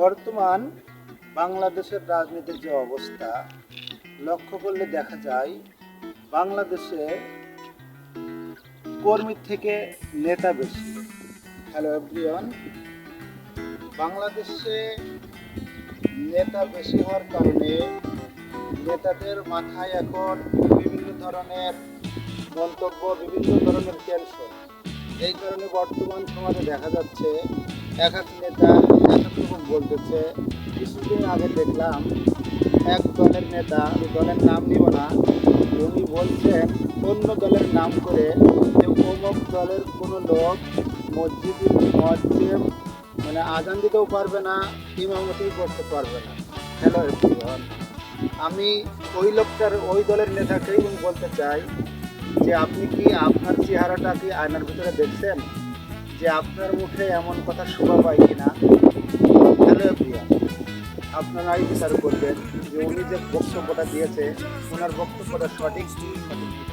বর্তমান বাংলাদেশের রাজনীতির যে অবস্থা, লক্ষ্য করলে দেখা যায় বাংলাদেশে কর্মীর থেকে নেতা বেশি। হ্যালো এভরিওয়ান বাংলাদেশে নেতা বেশি হওয়ার কারণে নেতাদের মাথায় এখন বিভিন্ন ধরনের মন্তব্য, বিভিন্ন ধরনের টেনশন এই কারণে বর্তমান সমাজে দেখা যাচ্ছে এক এক নেতা, এক এক বলতেছে, কিছুদিন আগে দেখলাম এক দলের নেতা, আমি দলের নাম নিব না, উনি বলছেন অন্য দলের নাম করে যে অমুক দলের কোনো লোক মসজিদ মসজিদ মানে আজান দিতেও পারবে না ইমামতি করতে পারবে না। হ্যালো, এভরিওয়ান, আমি ওই লোকটার, ওই দলের নেতাকেই বলতে চাই যে আপনি কি আপনার চেহারাটা কি আয়নার ভিতরে দেখছেন? যে আপনার মুখে এমন কথা শোভা পায় কিনা, হ্যালো প্রিয়া আপনারাই বিচার করবেন যে উনি যে বক্তব্যটা দিয়েছে, ওনার বক্তব্যটা সঠিক সঠিক।